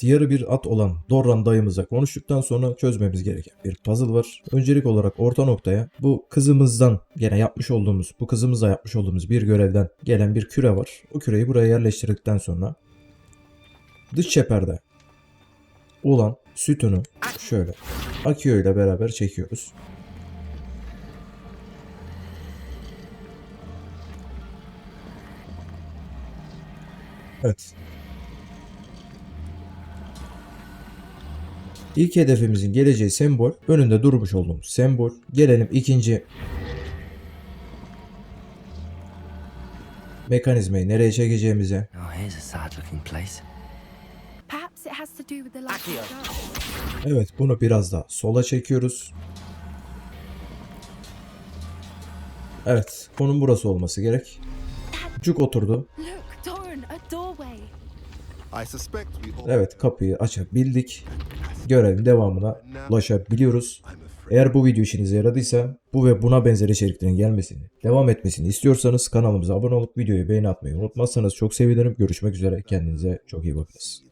Diyarı bir at olan Dorran dayımızla konuştuktan sonra çözmemiz gereken bir puzzle var. Öncelik olarak orta noktaya bu kızımızdan gene yapmış olduğumuz, bu kızımızla yapmış olduğumuz bir görevden gelen bir küre var. O küreyi buraya yerleştirdikten sonra dış çeperde olan sütunu şöyle Akio ile beraber çekiyoruz. Evet. İlk hedefimizin geleceği sembol, önünde durmuş olduğumuz sembol. Gelelim ikinci mekanizmayı nereye çekeceğimize. Oh. Evet bunu biraz daha sola çekiyoruz. Evet konum burası olması gerek. Cuk oturdu. Evet kapıyı açabildik. Görevin devamına ulaşabiliyoruz. Eğer bu video işinize yaradıysa bu ve buna benzer içeriklerin gelmesini, devam etmesini istiyorsanız kanalımıza abone olup videoyu beğeni atmayı unutmazsanız çok sevinirim. Görüşmek üzere. Kendinize çok iyi bakınız.